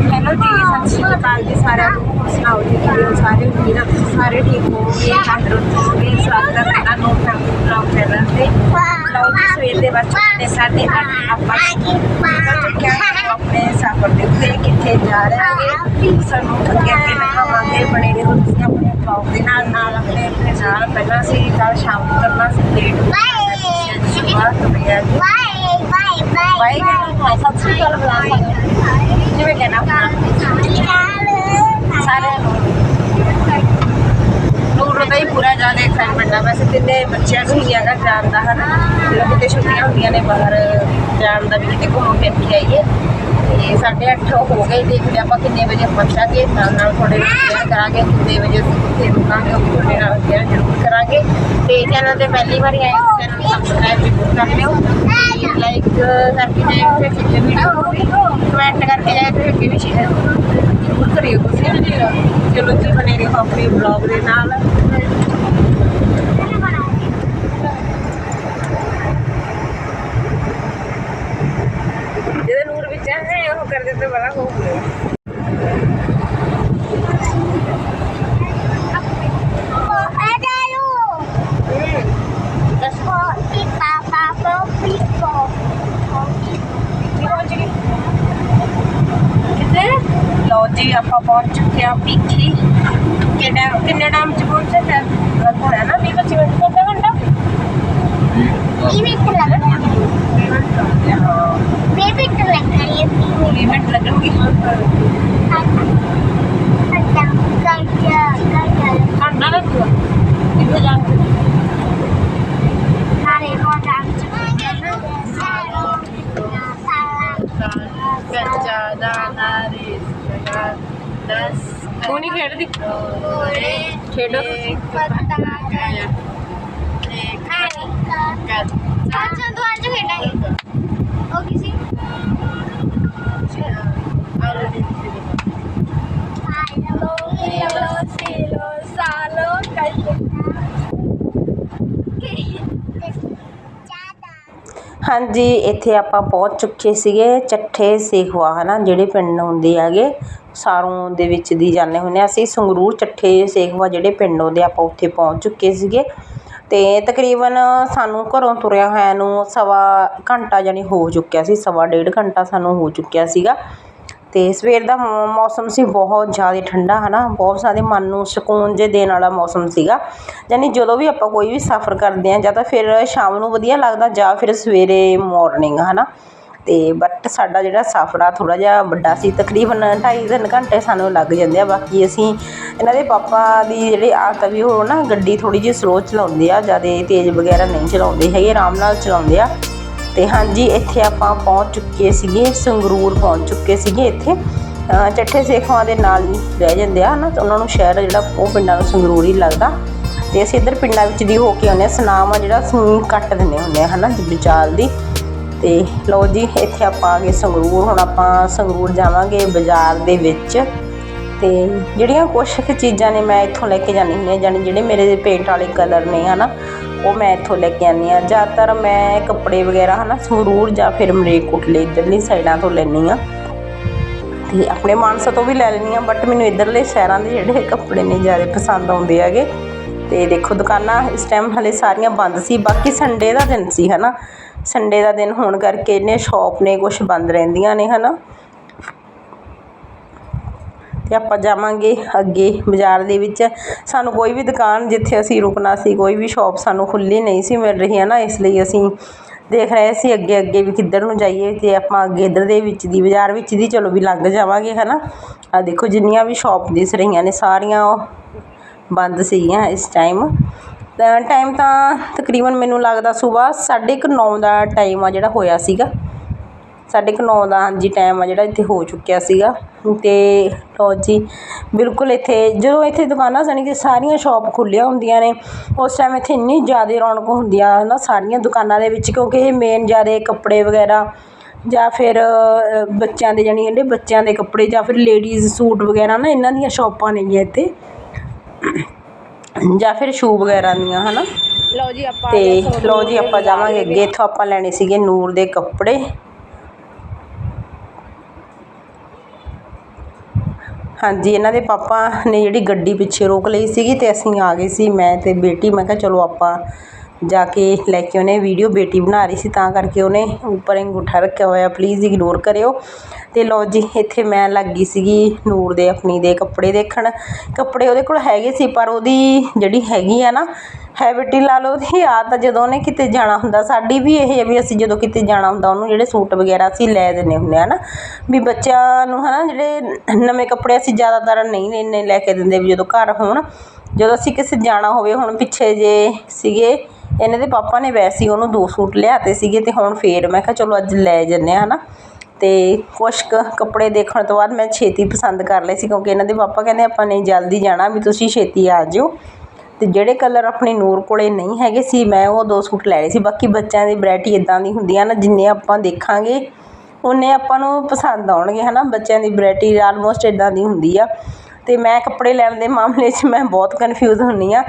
Hello ਜੀ ਸਤਿ ਸ਼੍ਰੀ ਅਕਾਲ ਜੀ ਸਾਰਿਆਂ ਨੂੰ ਹੋਰ ਸੁਣਾਓ ਜੀ ਕਿਵੇਂ ਹੋ ਸਾਰੇ ਉਮੀਦ ਹੈ ਤੁਸੀਂ ਸਾਰੇ ਠੀਕ ਹੋਵੋਗੇ ਤੰਦਰੁਸਤ ਹੋਵੋਗੇ ਸਵਾਗਤ ਹੈ ਤੁਹਾਡਾ ਨੋ ਫੈਮਿਲੀ ਬਲੌਗ ਚੈਨਲ ਤੇ ਲਓ ਜੀ ਸਵੇਰ ਦੇ ਵਕਤ ਤੇ ਸਾਡੇ ਅੱਠ ਆਪਾਂ ਨਿਕਲ ਚੁੱਕੇ ਹਾਂ ਆਪਣੇ ਸਫ਼ਰ ਦੇ ਉੱਤੇ ਕਿੱਥੇ ਜਾ ਰਹੇ ਹਾਂ ਸਾਨੂੰ ਅੱਗੇ ਅੱਗੇ ਦਿਖਾਵਾਂਗੇ ਬਣੇ ਰਹੋ ਤੁਸੀਂ ਆਪਣੇ ਬਲੌਗ ਦੇ ਨਾਲ ਨਾਲ ਆਪਣੇ ਆਪਣੇ ਨਾਲ ਪਹਿਲਾਂ ਸੀ ਕੱਲ ਸ਼ਾਮ ਨੂੰ ਕਰਨਾ ਸੀ ਲੇਟ ਸੁਬਾਹ ਤੋਂ ਬਿਆ ਜੀ ਬਾਈ ਕਹਿੰਦਾ ਸਤਿ ਸ਼੍ਰੀ ਅਕਾਲ ਬੁਲਾ ਸਕਦੇ ਜਿਵੇਂ ਕਹਿਣਾ ਸਾਰੇ ਨੂਰ ਦਾ ਹੀ ਪੂਰਾ ਜ਼ਿਆਦਾ ਐਕਸਾਈਟਮੈਂਟ ਆ ਵੈਸੇ ਤਿੰਨੇ ਬੱਚਿਆਂ ਨੂੰ ਹੀ ਹੈਗਾ ਜਾਣ ਦਾ ਹਨਾ ਜਦੋਂ ਕਿਤੇ ਛੁੱਟੀਆਂ ਹੁੰਦੀਆਂ ਨੇ ਬਾਹਰ ਜਾਣ ਦਾ ਵੀ ਕਿਤੇ ਘੁੰਮ ਫਿਰ ਕੇ ਆਈਏ ਤੇ ਸਾਢੇ ਅੱਠ ਹੋ ਗਏ ਦੇਖਦੇ ਆਪਾਂ ਕਿੰਨੇ ਵਜੇ ਪਹੁੰਚਾਂਗੇ ਨਾਲ ਨਾਲ ਤੁਹਾਡੇ ਨਾਲ ਸ਼ੇਅਰ ਕਰਾਂਗੇ ਕਿੰਨੇ ਵਜੇ ਅਸੀਂ ਕਿੱਥੇ ਰੁਕਾਂਗੇ ਉਹ ਵੀ ਤੁਹਾਡੇ ਨਾਲ ਸ਼ੇਅਰ ਜ਼ਰੂਰ ਕਰਾਂਗੇ ਤੇ ਚੈਨਲ ਤੇ ਪਹਿਲੀ ਵਾਰੀ ਆਏ ਹੋ ਚੈਨਲ ਨੂੰ ਸਬਸਕ੍ਰਾਈਬ ਜ਼ਰੂਰ ਕਰ ਲਿਓ ਲਾਈਕ ਕਰਕੇ ਜਾਇਓ ਫਿਰ ਅੱਗੇ ਵੀਡੀਓ ਨੂੰ ਵੀ ਕਮੈਂਟ ਕਰਕੇ ਜਾਇਓ ਤੇ ਅੱਗੇ ਵੀ ਸ਼ੇਅਰ ਜ਼ਰੂਰ ਕਰਿਓ ਤੁਸੀਂ ਚਲੋ ਜੀ, ਬਣੇ ਰਹੋ ਆਪਣੇ ਬਲੌਗ ਦੇ ਨਾਲ। ਜਿਹਦੇ ਨੂਰ ਵਿੱਚ ਹੈ, ਉਹ ਕਰ ਦਿੱਤੇ ਬੜਾ ਹੋ ਗਿਆ। ਜੀ ਆਪਾਂ ਪਹੁੰਚ ਚੁੱਕੇ ਆ ਭੀਖੀ ਕਿੰਨੇ ਕਿੰਨੇ ਟਾਈਮ ਚ ਪਹੁੰਚੇ ਫਿਰ ਹੋਣਾ ਨਾ 20 25 ਮਿੰਟ ਅੱਧਾ ਘੰਟਾ ਵੀਹ ਮਿੰਟ ਲੱਗਣਗੇ ਘੰਟਾ ਲੱਗੂਗਾ ਕਿੱਥੇ ਜਾਣਾ ਕੱਚਾ ਦਾਣਾ ਦਸ ਤੂੰ ਨਹੀਂ ਖੇਡਦੀ ਖੇਡੋ ਹਾਂਜੀ, ਇੱਥੇ ਆਪਾਂ ਪਹੁੰਚ ਚੁੱਕੇ ਸੀਗੇ ਚੱਠੇ ਸੇਖਵਾ ਹੈ ਨਾ ਜਿਹੜੇ ਪਿੰਡ ਹੁੰਦੇ ਹੈਗੇ, ਸਾਰੋਂ ਦੇ ਵਿੱਚ ਦੀ ਜਾਂਦੇ ਹੁੰਦੇ ਹਾਂ ਅਸੀਂ ਸੰਗਰੂਰ ਚੱਠੇ ਸੇਖਵਾ ਜਿਹੜੇ ਪਿੰਡ ਆਉਂਦੇ ਆਪਾਂ ਉੱਥੇ ਪਹੁੰਚ ਚੁੱਕੇ ਸੀਗੇ। ਅਤੇ ਤਕਰੀਬਨ ਸਾਨੂੰ ਘਰੋਂ ਤੁਰਿਆ ਹੋਇਆ ਨੂੰ ਸਵਾ ਘੰਟਾ ਜਾਣੀ ਹੋ ਚੁੱਕਿਆ ਸੀ, ਸਵਾ ਡੇਢ ਘੰਟਾ ਸਾਨੂੰ ਹੋ ਚੁੱਕਿਆ ਸੀਗਾ। ਅਤੇ ਸਵੇਰ ਦਾ ਮੌਸਮ ਸੀ ਬਹੁਤ ਜ਼ਿਆਦਾ ਠੰਡਾ ਹੈ ਨਾ ਬਹੁਤ ਜ਼ਿਆਦਾ ਮਨ ਨੂੰ ਸਕੂਨ ਜੇ ਦੇਣ ਵਾਲਾ ਮੌਸਮ ਸੀਗਾ। ਯਾਨੀ ਜਦੋਂ ਵੀ ਆਪਾਂ ਕੋਈ ਵੀ ਸਫ਼ਰ ਕਰਦੇ ਹਾਂ ਜਾਂ ਤਾਂ ਫਿਰ ਸ਼ਾਮ ਨੂੰ ਵਧੀਆ ਲੱਗਦਾ ਜਾਂ ਫਿਰ ਸਵੇਰੇ ਮੋਰਨਿੰਗ ਹੈ ਨਾ ਅਤੇ ਬਟ ਸਾਡਾ ਜਿਹੜਾ ਸਫ਼ਰ ਆ ਥੋੜ੍ਹਾ ਜਿਹਾ ਵੱਡਾ ਸੀ। ਤਕਰੀਬਨ ਢਾਈ ਤਿੰਨ ਘੰਟੇ ਸਾਨੂੰ ਲੱਗ ਜਾਂਦੇ ਆ। ਬਾਕੀ ਅਸੀਂ ਇਹਨਾਂ ਦੇ ਪਾਪਾ ਦੀ ਜਿਹੜੀ ਆਦਤ ਆ ਵੀ ਉਹ ਨਾ ਗੱਡੀ ਥੋੜ੍ਹੀ ਜਿਹੀ ਸਲੋ ਚਲਾਉਂਦੇ ਆ, ਜ਼ਿਆਦਾ ਤੇਜ਼ ਵਗੈਰਾ ਨਹੀਂ ਚਲਾਉਂਦੇ ਹੈਗੇ, ਆਰਾਮ ਨਾਲ ਚਲਾਉਂਦੇ ਆ। ਤੇ ਹਾਂਜੀ, ਇੱਥੇ ਆਪਾਂ ਪਹੁੰਚ ਚੁੱਕੇ ਸੀਗੇ, ਸੰਗਰੂਰ ਪਹੁੰਚ ਚੁੱਕੇ ਸੀਗੇ ਇੱਥੇ। ਚੱਠੇ ਸੇਖਵਾਂ ਦੇ ਨਾਲ ਹੀ ਰਹਿ ਜਾਂਦੇ ਆ ਨਾ ਉਹਨਾਂ ਨੂੰ ਸ਼ਹਿਰ ਜਿਹੜਾ, ਉਹ ਪਿੰਡਾਂ ਨੂੰ ਸੰਗਰੂਰ ਹੀ ਲੱਗਦਾ। ਤੇ ਅਸੀਂ ਇੱਧਰ ਪਿੰਡਾਂ ਵਿੱਚ ਦੀ ਹੋ ਕੇ ਆਉਂਦੇ ਹਾਂ ਸਨਾਮ ਆ ਜਿਹੜਾ ਅਸੀਂ ਕੱਟ ਦਿੰਦੇ ਹੁੰਦੇ ਆ, ਹਨਾ? ਵਿਚਾਲ ਦੀ। ਤੇ ਲਓ ਜੀ, ਇੱਥੇ ਆਪਾਂ ਆ ਗਏ ਸੰਗਰੂਰ। ਹੁਣ ਆਪਾਂ ਸੰਗਰੂਰ ਜਾਵਾਂਗੇ ਬਾਜ਼ਾਰ ਦੇ ਵਿੱਚ। ਤੇ ਜਿਹੜੀਆਂ ਕੁਛ ਕੁ ਚੀਜ਼ਾਂ ਨੇ, ਮੈਂ ਇੱਥੋਂ ਲੈ ਕੇ ਜਾਂਦੀ ਹੁੰਦੀ ਹਾਂ, ਜਾਣੀ ਜਿਹੜੇ ਮੇਰੇ ਪੇਂਟ ਵਾਲੇ ਕਲਰ ਨੇ, ਹਨਾ? ਉਹ ਮੈਂ ਇੱਥੋਂ ਲੈ ਕੇ ਆਉਂਦੀ ਹਾਂ। ਜ਼ਿਆਦਾਤਰ ਮੈਂ ਕੱਪੜੇ ਵਗੈਰਾ ਹਨਾ, ਸੰਗਰੂਰ ਜਾਂ ਫਿਰ ਮਰੇਕੋਟਲੇ ਇੱਧਰਲੀ ਸਾਈਡਾਂ ਤੋਂ ਲੈਂਦੀ ਹਾਂ। ਤੇ ਆਪਣੇ ਮਾਨਸਾ ਤੋਂ ਵੀ ਲੈ ਲੈਂਦੀ ਹਾਂ ਬਟ ਮੈਨੂੰ ਇੱਧਰਲੇ ਸ਼ਹਿਰਾਂ ਦੇ ਜਿਹੜੇ ਕੱਪੜੇ ਨੇ ਜ਼ਿਆਦਾ ਪਸੰਦ ਆਉਂਦੇ ਹੈਗੇ। ਤੇ ਦੇਖੋ ਦੁਕਾਨਾਂ ਇਸ ਟਾਈਮ ਹਲੇ ਸਾਰੀਆਂ ਬੰਦ ਸੀ, ਬਾਕੀ ਸੰਡੇ ਦਾ ਦਿਨ ਸੀ ਹਨਾ। ਸੰਡੇ ਦਾ ਦਿਨ ਹੋਣ ਕਰਕੇ ਇਹਨੇ ਸ਼ਾਪ ਨੇ ਕੁਝ ਬੰਦ ਰਹਿੰਦੀਆਂ ਨੇ ਹਨਾ। ਅਤੇ ਆਪਾਂ ਜਾਵਾਂਗੇ ਅੱਗੇ ਬਾਜ਼ਾਰ ਦੇ ਵਿੱਚ। ਸਾਨੂੰ ਕੋਈ ਵੀ ਦੁਕਾਨ ਜਿੱਥੇ ਅਸੀਂ ਰੁਕਣਾ ਸੀ, ਕੋਈ ਵੀ ਸ਼ੋਪ ਸਾਨੂੰ ਖੁੱਲ੍ਹੀ ਨਹੀਂ ਸੀ ਮਿਲ ਰਹੀ ਹੈ ਨਾ ਇਸ ਲਈ ਅਸੀਂ ਦੇਖ ਰਹੇ ਸੀ ਅੱਗੇ ਅੱਗੇ ਵੀ ਕਿੱਧਰ ਨੂੰ ਜਾਈਏ ਅਤੇ ਆਪਾਂ ਅੱਗੇ ਇੱਧਰ ਦੇ ਵਿੱਚ ਦੀ, ਬਾਜ਼ਾਰ ਵਿੱਚ ਦੀ ਚਲੋ ਵੀ ਲੰਘ ਜਾਵਾਂਗੇ ਹੈ ਨਾ ਆ ਦੇਖੋ ਜਿੰਨੀਆਂ ਵੀ ਸ਼ੋਪ ਦਿਸ ਰਹੀਆਂ ਨੇ, ਸਾਰੀਆਂ ਉਹ ਬੰਦ ਸੀਗੀਆਂ ਇਸ ਟਾਈਮ ਟਾਈਮ ਤਾਂ ਤਕਰੀਬਨ ਮੈਨੂੰ ਲੱਗਦਾ ਸੁਬਾਹ ਸਾਢੇ ਕੁ ਨੌ ਦਾ ਟਾਈਮ ਆ ਜਿਹੜਾ ਹੋਇਆ ਸੀਗਾ। ਸਾਢੇ ਕੁ ਨੌ ਦਾ ਹਾਂਜੀ ਟਾਈਮ ਆ ਜਿਹੜਾ ਇੱਥੇ ਹੋ ਚੁੱਕਿਆ ਸੀਗਾ। ਤੇ ਲਓ ਜੀ ਬਿਲਕੁਲ ਇੱਥੇ ਜਦੋਂ ਇੱਥੇ ਦੁਕਾਨਾਂ ਜਾਣੀ ਕਿ ਸਾਰੀਆਂ ਸ਼ਾਪ ਖੁੱਲ੍ਹੀਆਂ ਹੁੰਦੀਆਂ ਨੇ ਉਸ ਟਾਈਮ ਇੱਥੇ ਇੰਨੀ ਜ਼ਿਆਦਾ ਰੌਣਕ ਹੁੰਦੀ ਆ ਨਾ ਸਾਰੀਆਂ ਦੁਕਾਨਾਂ ਦੇ ਵਿੱਚ ਕਿਉਂਕਿ ਇਹ ਮੇਨ ਜ਼ਿਆਦਾ ਕੱਪੜੇ ਵਗੈਰਾ ਜਾਂ ਫਿਰ ਬੱਚਿਆਂ ਦੇ ਜਾਣੀ ਜਿਹੜੇ ਬੱਚਿਆਂ ਦੇ ਕੱਪੜੇ ਜਾਂ ਫਿਰ ਲੇਡੀਜ਼ ਸੂਟ ਵਗੈਰਾ ਨਾ ਇਹਨਾਂ ਦੀਆਂ ਸ਼ਾਪਾਂ ਨੇਗੀਆਂ ਇੱਥੇ। ਜਾਂ ਫਿਰ ਸ਼ੂ ਵਗੈਰਾ ਦੀਆਂ ਹਨਾ। ਲਓ ਜੀ ਆਪਾਂ ਤੇ ਲਓ ਜੀ ਆਪਾਂ ਜਾਵਾਂਗੇ ਅੱਗੇ ਇੱਥੋਂ ਆਪਾਂ ਲੈਣੇ ਸੀਗੇ ਨੂਰ ਦੇ ਕੱਪੜੇ। ਹਾਂਜੀ, ਇਹਨਾਂ ਦੇ ਪਾਪਾ ਨੇ ਜਿਹੜੀ ਗੱਡੀ ਪਿੱਛੇ ਰੋਕ ਲਈ ਸੀਗੀ ਅਤੇ ਅਸੀਂ ਆ ਗਏ ਸੀ, ਮੈਂ ਅਤੇ ਬੇਟੀ, ਮੈਂ ਕਿਹਾ ਚਲੋ ਆਪਾਂ ਜਾ ਕੇ ਲੈ ਕੇ ਆਉਂਦੇ ਵੀਡੀਓ, ਬੇਟੀ ਬਣਾ ਰਹੀ ਸੀ ਤਾਂ ਕਰਕੇ ਉਹਨੇ ਉੱਪਰ ਅੰਗੂਠਾ ਰੱਖਿਆ ਹੋਇਆ ਪਲੀਜ਼ ਇਗਨੋਰ ਕਰਿਓ। ਤੇ ਲਓ ਜੀ, ਇੱਥੇ ਮੈਂ ਲੱਗੀ ਸੀਗੀ ਨੂਰ ਦੇ, ਆਪਣੀ ਦੇ ਕੱਪੜੇ ਦੇਖਣ। ਕੱਪੜੇ ਉਹਦੇ ਕੋਲ ਹੈਗੇ ਸੀ, ਪਰ ਉਹਦੀ ਜਿਹੜੀ ਹੈਗੀ ਆ ਨਾ ਹੈਬਿਟ ਹੀ ਲਾ ਲਓ, ਉਹਦੀ ਆਦਤ ਜਦੋਂ ਉਹਨੇ ਕਿਤੇ ਜਾਣਾ ਹੁੰਦਾ, ਸਾਡੀ ਵੀ ਇਹ ਹੈ ਵੀ ਅਸੀਂ ਜਦੋਂ ਕਿਤੇ ਜਾਣਾ ਹੁੰਦਾ, ਉਹਨੂੰ ਜਿਹੜੇ ਸੂਟ ਵਗੈਰਾ ਅਸੀਂ ਲੈ ਦਿੰਦੇ ਹੁੰਦੇ ਆ ਨਾ, ਵੀ ਬੱਚਿਆਂ ਨੂੰ ਹਨਾ, ਜਿਹੜੇ ਨਵੇਂ ਕੱਪੜੇ ਅਸੀਂ ਜ਼ਿਆਦਾਤਰ ਨਹੀਂ ਇੰਨੇ ਲੈ ਕੇ ਦਿੰਦੇ, ਵੀ ਜਦੋਂ ਘਰ ਹੋਣ, ਜਦੋਂ ਅਸੀਂ ਕਿਸੇ ਜਾਣਾ ਹੋਵੇ, ਹੁਣ ਪਿੱਛੇ ਜੇ ਸੀਗੇ, ਇਹਨਾਂ ਦੇ ਪਾਪਾ ਨੇ ਵੈਸੇ ਹੀ ਉਹਨੂੰ ਦੋ ਸੂਟ ਲਿਆਤੇ ਸੀਗੇ, ਤੇ ਹੁਣ ਫੇਰ ਮੈਂ ਕਿਹਾ ਚਲੋ ਅੱਜ ਲੈ ਜੰਨੇ ਆ ਹਨਾ, ਤੇ ਕੁਛ ਕੱਪੜੇ ਦੇਖਣ ਤੋਂ ਬਾਅਦ ਮੈਂ ਛੇਤੀ ਪਸੰਦ ਕਰ ਲਏ ਸੀ, ਕਿਉਂਕਿ ਇਹਨਾਂ ਦੇ ਪਾਪਾ ਕਹਿੰਦੇ ਆਪਾਂ ਨੇ ਜਲਦੀ ਜਾਣਾ, ਵੀ ਤੁਸੀਂ ਛੇਤੀ ਆ ਜਿਓ। ਅਤੇ ਜਿਹੜੇ ਕਲਰ ਆਪਣੇ ਨੂਰ ਕੋਲ ਨਹੀਂ ਹੈਗੇ ਸੀ, ਮੈਂ ਉਹ ਦੋ ਸੂਟ ਲੈ ਲਏ ਸੀ। ਬਾਕੀ ਬੱਚਿਆਂ ਦੀ ਵਰਾਇਟੀ ਇੱਦਾਂ ਦੀ ਹੁੰਦੀ ਆ ਨਾ, ਜਿੰਨੇ ਆਪਾਂ ਦੇਖਾਂਗੇ ਉਨੇ ਆਪਾਂ ਨੂੰ ਪਸੰਦ ਆਉਣਗੇ ਹੈ ਨਾ ਬੱਚਿਆਂ ਦੀ ਵਰਾਇਟੀ ਆਲਮੋਸਟ ਇੱਦਾਂ ਦੀ ਹੁੰਦੀ ਆ। ਅਤੇ ਮੈਂ ਕੱਪੜੇ ਲੈਣ ਦੇ ਮਾਮਲੇ 'ਚ ਮੈਂ ਬਹੁਤ ਕਨਫਿਊਜ਼ ਹੁੰਦੀ ਹਾਂ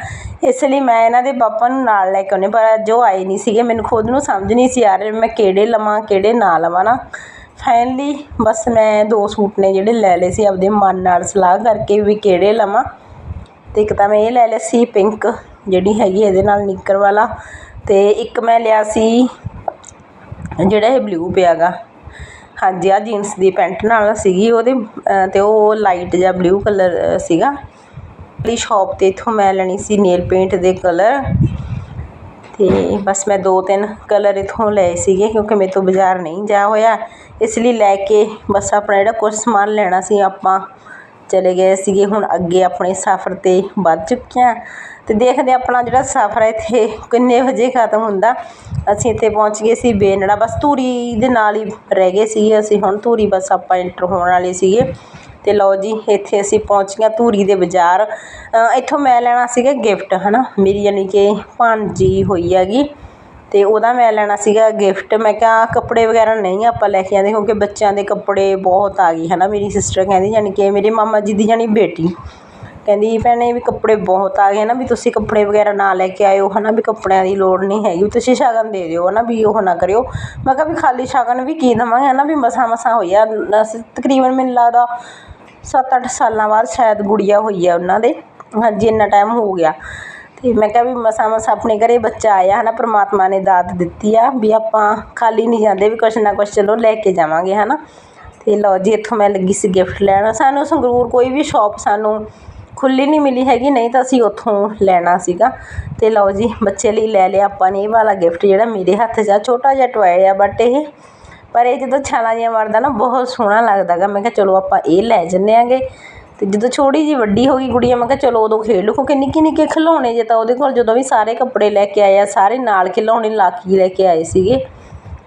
ਇਸ ਲਈ ਮੈਂ ਇਹਨਾਂ ਦੇ ਪਾਪਾ ਨੂੰ ਨਾਲ ਲੈ ਕੇ ਆਉਂਦੀ ਪਰ ਜੋ ਆਏ ਨਹੀਂ ਸੀਗੇ। ਮੈਨੂੰ ਖੁਦ ਨੂੰ ਸਮਝ ਨਹੀਂ ਸੀ ਆ ਰਿਹਾ ਮੈਂ ਕਿਹੜੇ ਲਵਾਂ, ਕਿਹੜੇ ਨਾ ਲਵਾਂ ਨਾ। ਫਾਈਨਲੀ ਬਸ ਮੈਂ ਦੋ ਸੂਟ ਨੇ ਜਿਹੜੇ ਲੈ ਲਏ ਸੀ, ਆਪਦੇ ਮਨ ਨਾਲ ਸਲਾਹ ਕਰਕੇ ਵੀ ਕਿਹੜੇ ਲਵਾਂ। ਤੇ ਇੱਕ ਤਾਂ ਮੈਂ ਇਹ ਲੈ ਲਿਆ ਸੀ ਪਿੰਕ, ਜਿਹੜੀ ਹੈਗੀ ਇਹਦੇ ਨਾਲ ਨਿੱਕਰ ਵਾਲਾ ਤੇ ਇੱਕ ਮੈਂ ਲਿਆ ਸੀ ਜਿਹੜਾ ਇਹ ਬਲੂ ਪਿਆਗਾ। ਹਾਂਜੀ ਆ ਜੀਨਸ ਦੀ ਪੈਂਟ ਨਾਲ ਸੀਗੀ ਉਹਦੇ, ਅਹ ਤੇ ਉਹ ਲਾਈਟ ਜਿਹਾ ਬਲੂ ਕਲਰ ਸੀਗਾ। ਵਾਲੀ ਸ਼ਾਪ ਤੇ ਇਥੋਂ ਮੈਂ ਲੈਣੀ ਸੀ ਨੇਲ ਪੇਂਟ ਦੇ ਕਲਰ ਤੇ ਬਸ ਮੈਂ ਦੋ ਤਿੰਨ ਕਲਰ ਇਥੋਂ ਲਏ ਸੀਗੇ ਕਿਉਂਕਿ ਮੇਰੇ ਤੋਂ ਬਾਜ਼ਾਰ ਨਹੀਂ ਜਾ ਹੋਇਆ। ਇਸ ਲਈ ਲੈ ਕੇ ਬਸ ਆਪਣਾ ਜਿਹੜਾ ਕੁਝ ਸਮਾਨ ਲੈਣਾ ਸੀ ਆਪਾਂ ਚਲੇ ਗਏ ਸੀਗੇ, ਹੁਣ ਅੱਗੇ ਆਪਣੇ ਸਫ਼ਰ ਤੇ ਵੱਧ ਚੁੱਕੇ ਹਾਂ। ਅਤੇ ਦੇਖਦੇ ਆਪਣਾ ਜਿਹੜਾ ਸਫ਼ਰ ਹੈ ਇੱਥੇ ਕਿੰਨੇ ਵਜੇ ਖਤਮ ਹੁੰਦਾ। ਅਸੀਂ ਇੱਥੇ ਪਹੁੰਚ ਗਏ ਸੀ ਬੇਨੜਾ, ਬਸ ਧੂਰੀ ਦੇ ਨਾਲ ਹੀ ਰਹਿ ਗਏ ਸੀਗੇ ਅਸੀਂ, ਹੁਣ ਧੂਰੀ ਬਸ ਆਪਾਂ ਐਂਟਰ ਹੋਣ ਵਾਲੇ ਸੀਗੇ। ਅਤੇ ਲਓ ਜੀ, ਇੱਥੇ ਅਸੀਂ ਪਹੁੰਚ ਗਏ ਧੂਰੀ ਦੇ ਬਾਜ਼ਾਰ। ਇੱਥੋਂ ਮੈਂ ਲੈਣਾ ਸੀਗਾ ਗਿਫਟ ਹੈ ਨਾ ਮੇਰੀ ਯਾਨੀ ਕਿ ਭਾਣਜੀ ਹੋਈ ਹੈਗੀ। ਅਤੇ ਉਹਦਾ ਮੈਂ ਲੈਣਾ ਸੀਗਾ ਗਿਫਟ ਮੈਂ ਕਿਹਾ ਕੱਪੜੇ ਵਗੈਰਾ ਨਹੀਂ ਆਪਾਂ ਲੈ ਕੇ ਆਉਂਦੇ ਕਿਉਂਕਿ ਬੱਚਿਆਂ ਦੇ ਕੱਪੜੇ ਬਹੁਤ ਆ ਗਏ ਨਾ ਮੇਰੀ ਸਿਸਟਰ ਕਹਿੰਦੀ ਯਾਨੀ ਕਿ ਮੇਰੇ ਮਾਮਾ ਜੀ ਦੀ ਜਾਣੀ ਬੇਟੀ। ਕਹਿੰਦੀ ਭੈਣੇ ਵੀ ਕੱਪੜੇ ਬਹੁਤ ਆ ਗਏ ਨਾ ਵੀ ਤੁਸੀਂ ਕੱਪੜੇ ਵਗੈਰਾ ਨਾ ਲੈ ਕੇ ਆਇਓ ਹੈ ਨਾ ਵੀ ਕੱਪੜਿਆਂ ਦੀ ਲੋੜ ਨਹੀਂ ਹੈਗੀ। ਵੀ ਤੁਸੀਂ ਸ਼ਗਨ ਦੇ ਦਿਓ ਹੈ ਨਾ ਵੀ ਉਹ ਨਾ ਕਰਿਓ। ਮੈਂ ਕਿਹਾ ਵੀ ਖਾਲੀ ਸ਼ਗਨ ਵੀ ਕੀ ਦੇਵਾਂਗੇ ਹੈ ਨਾ ਵੀ ਮਸਾਂ ਮਸਾਂ ਹੋਈ ਤਕਰੀਬਨ ਮੈਨੂੰ ਲੱਗਦਾ 7-8 ਸਾਲਾਂ ਬਾਅਦ ਸ਼ਾਇਦ ਗੁੜੀਆ ਹੋਈ ਆ ਉਹਨਾਂ ਦੇ। ਹਾਂਜੀ, ਇੰਨਾ ਟਾਈਮ ਹੋ ਗਿਆ। ਅਤੇ ਮੈਂ ਕਿਹਾ ਵੀ ਮਸਾਂ ਮਸਾਂ ਆਪਣੇ ਘਰ ਬੱਚਾ ਆਇਆ ਹੈ ਨਾ ਪਰਮਾਤਮਾ ਨੇ ਦਾਤ ਦਿੱਤੀ ਆ ਵੀ ਆਪਾਂ ਖਾਲੀ ਨਹੀਂ ਜਾਂਦੇ, ਵੀ ਕੁਛ ਨਾ ਕੁਛ ਚਲੋ ਲੈ ਕੇ ਜਾਵਾਂਗੇ ਹੈ ਨਾ ਅਤੇ ਲਓ ਜੀ, ਇੱਥੋਂ ਮੈਂ ਲੱਗੀ ਸੀ ਗਿਫਟ ਲੈਣ। ਸਾਨੂੰ ਸੰਗਰੂਰ ਕੋਈ ਵੀ ਸ਼ਾਪ ਸਾਨੂੰ ਖੁੱਲੀ ਨਹੀਂ ਮਿਲੀ ਹੈਗੀ, ਨਹੀਂ ਤਾਂ ਅਸੀਂ ਉੱਥੋਂ ਲੈਣਾ ਸੀਗਾ। ਤੇ ਲਓ ਜੀ, ਬੱਚੇ ਲਈ ਲੈ ਲਿਆ ਆਪਾਂ ਨੇ, ਇਹ ਵਾਲਾ ਗਿਫਟ ਜਿਹੜਾ ਮੇਰੇ ਹੱਥ 'ਚ ਆ, ਛੋਟਾ ਜਿਹਾ ਟੋਏ ਆ ਬਟ ਇਹ। ਪਰ ਇਹ ਜਦੋਂ ਛਾਲਾਂ ਜਿਹਾ ਮਾਰਦਾ ਨਾ, ਬਹੁਤ ਸੋਹਣਾ ਲੱਗਦਾਗਾ। ਮੈਂ ਕਿਹਾ ਚਲੋ ਆਪਾਂ ਇਹ ਲੈ ਜੰਨੇ ਆਂਗੇ। ਅਤੇ ਜਦੋਂ ਛੋਟੀ ਜਿਹੀ ਵੱਡੀ ਹੋ ਗਈ ਗੁੜੀਆ, ਮੈਂ ਕਿਹਾ ਚਲੋ ਉਦੋਂ ਖੇਡ ਲਓ, ਕਿਉਂਕਿ ਨਿੱਕੇ ਨਿੱਕੇ ਖਿਡੌਣੇ ਜੇ ਤਾਂ ਉਹਦੇ ਕੋਲ ਜਦੋਂ ਵੀ ਸਾਰੇ ਕੱਪੜੇ ਲੈ ਕੇ ਆਏ ਆ, ਸਾਰੇ ਨਾਲ ਖਿਡੌਣੇ ਲਾ ਕੇ ਲੈ ਕੇ ਆਏ ਸੀਗੇ।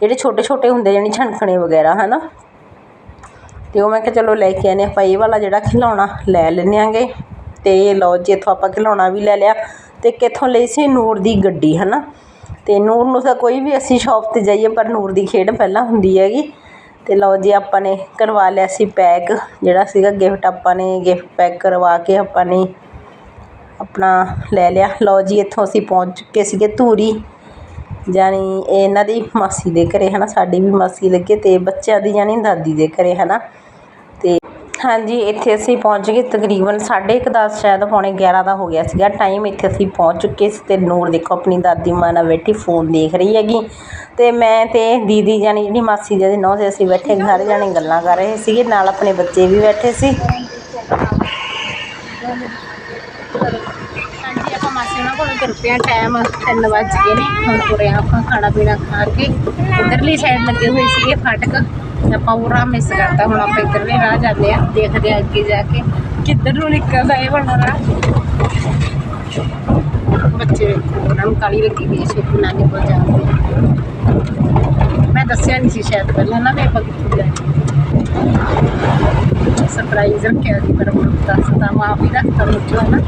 ਜਿਹੜੇ ਛੋਟੇ ਛੋਟੇ ਹੁੰਦੇ ਜਾਣੀ ਛਣਕਣੇ ਵਗੈਰਾ ਹੈ ਨਾ ਅਤੇ ਉਹ ਮੈਂ ਕਿਹਾ ਚਲੋ ਲੈ ਕੇ ਆਨੇ ਆਪਾਂ ਇਹ ਵਾਲਾ ਜਿਹੜਾ ਖਿਡੌਣਾ ਲੈ ਲੈਂਦੇ ਆਂਗੇ ਤੇ ਲਓ ਜੀ, ਇੱਥੋਂ ਆਪਾਂ ਖਿਡੌਣਾ ਵੀ ਲੈ ਲਿਆ। ਤੇ ਕਿੱਥੋਂ ਲਈ ਸੀ ਨੂਰ ਦੀ ਗੱਡੀ ਹੈ ਨਾ ਅਤੇ ਨੂਰ ਨੂੰ ਤਾਂ ਕੋਈ ਵੀ ਅਸੀਂ ਸ਼ੋਪ ਤੇ ਜਾਈਏ, ਪਰ ਨੂਰ ਦੀ ਖੇਡ ਪਹਿਲਾਂ ਹੁੰਦੀ ਹੈਗੀ। ਅਤੇ ਲਓ ਜੀ ਆਪਾਂ ਨੇ ਕਰਵਾ ਲਿਆ ਸੀ ਪੈਕ, ਜਿਹੜਾ ਸੀਗਾ ਗਿਫਟ ਆਪਾਂ ਨੇ ਗਿਫਟ ਪੈਕ ਕਰਵਾ ਕੇ ਆਪਾਂ ਨੇ ਆਪਣਾ ਲੈ ਲਿਆ। ਲਓ ਜੀ ਇੱਥੋਂ ਅਸੀਂ ਪਹੁੰਚ ਚੁੱਕੇ ਸੀਗੇ ਧੂਰੀ ਜਾਨੀ ਇਹ ਇਹਨਾਂ ਦੀ ਮਾਸੀ ਦੇ ਘਰੇ ਨਾ ਸਾਡੀ ਵੀ ਮਾਸੀ ਲੱਗੇ ਅਤੇ ਬੱਚਿਆਂ ਦੀ ਜਾਨੀ ਦਾਦੀ ਦੇ ਘਰੇ ਹੈ ਨਾ ਹਾਂਜੀ, ਇੱਥੇ ਅਸੀਂ ਪਹੁੰਚ ਗਏ ਤਕਰੀਬਨ 10:30 ਸ਼ਾਇਦ ਪੌਣੇ 11 ਦਾ ਹੋ ਗਿਆ ਸੀਗਾ। ਟਾਈਮ ਇੱਥੇ ਅਸੀਂ ਪਹੁੰਚ ਚੁੱਕੇ ਸੀ ਤੇ ਨੂਰ ਦੇਖੋ, ਆਪਣੀ ਦਾਦੀ ਮਾਂ ਨਾਲ ਬੈਠੀ ਫੋਨ ਦੇਖ ਰਹੀ ਹੈਗੀ। ਤੇ ਮੈਂ ਤੇ ਦੀਦੀ ਜਾਨੀ ਜਿਹੜੀ ਮਾਸੀ ਜੀ ਨੌਂ ਤੇ ਅਸੀਂ ਬੈਠੇ, ਸਾਰੇ ਜਾਣੇ ਗੱਲਾਂ ਕਰ ਰਹੇ ਸੀਗੇ, ਨਾਲ ਆਪਣੇ ਬੱਚੇ ਵੀ ਬੈਠੇ ਸੀ। ਹਾਂਜੀ, ਆਪਾਂ ਮਾਸੀ ਉਹਨਾਂ ਕੋਲ ਤੁਰ ਪਿਆ ਟਾਈਮ 3 ਵੱਜ ਗਏ ਨੇ। ਹੁਣ ਤੁਰੇ ਆਪਾਂ ਖਾਣਾ ਪੀਣਾ ਖਾ ਕੇ। ਇਧਰਲੀ ਸਾਈਡ ਲੱਗੇ ਹੋਏ ਸੀਗੇ ਫਾਟਕ। ਤੇ ਆਪਾਂ ਉਹ ਰਾਹ ਮਿਸ ਕਰਤਾ ਹੁਣ ਆਪਾਂ ਇਧਰਲੇ ਰਾਹ ਜਾਂਦੇ ਆ ਦੇਖਦੇ ਆ ਅੱਗੇ ਜਾ ਕੇ ਕਿੱਧਰ ਨੂੰ ਨਿਕਲਦਾ ਇਹ ਵਾਲਾ ਰਾਹ। ਬੱਚੇ ਵੇਖੋ, ਉਹਨਾਂ ਨੂੰ ਕਾਲੀ ਲੱਗੀ ਹੋਈ ਸੀ ਨਾਨੀ ਕੋਲ ਜਾਂਦੇ ਮੈਂ ਦੱਸਿਆ ਨਹੀਂ ਸੀ ਸ਼ਾਇਦ ਪਹਿਲਾਂ ਨਾ ਵੀ ਆਪਾਂ ਕਿੱਥੇ ਜਾਣਾ ਸਰਪ੍ਰਾਈਜ਼ ਰੱਖਿਆ ਸੀ ਪਰ ਹੁਣ ਦੱਸਦਾ ਮਾਫੀ ਰੱਖਤਾ ਮੁੱਛੋ ਨਾ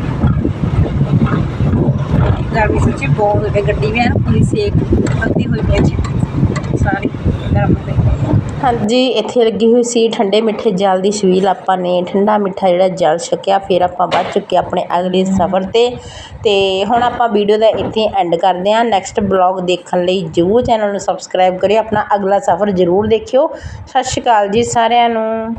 ਗਰਮੀ ਸੱਚੀ ਬਹੁਤ ਹੋਈ ਗੱਡੀ ਵੀ ਹੈ ਨਾ ਪੂਰੀ ਸੇਕ ਬੱਤੀ ਹੋਈ ਪਈ ਜੀ। ਸਾਰੀ ਗਰਮ। ਦੇ ਹਾਂਜੀ। ਇੱਥੇ ਲੱਗੀ ਹੋਈ ਸੀ ਠੰਡੇ ਮਿੱਠੇ ਜਲ ਦੀ ਛਬੀਲ ਆਪਾਂ ਨੇ ਠੰਡਾ ਮਿੱਠਾ ਜਿਹੜਾ ਜਲ ਛਕਿਆ, ਫਿਰ ਆਪਾਂ ਵੱਧ ਚੁੱਕੇ ਆਪਣੇ ਅਗਲੇ ਸਫ਼ਰ ਤੇ। ਤੇ ਹੁਣ ਆਪਾਂ ਵੀਡੀਓ ਦਾ ਇੱਥੇ ਐਂਡ ਕਰਦੇ ਹਾਂ। ਨੈਕਸਟ ਬਲੌਗ ਦੇਖਣ ਲਈ ਜਰੂਰ ਚੈਨਲ ਨੂੰ ਸਬਸਕ੍ਰਾਈਬ ਕਰਿਓ। ਆਪਣਾ ਅਗਲਾ ਸਫ਼ਰ ਜਰੂਰ ਦੇਖਿਓ। ਸਤਿ ਸ਼੍ਰੀ ਅਕਾਲ ਜੀ ਸਾਰਿਆਂ ਨੂੰ।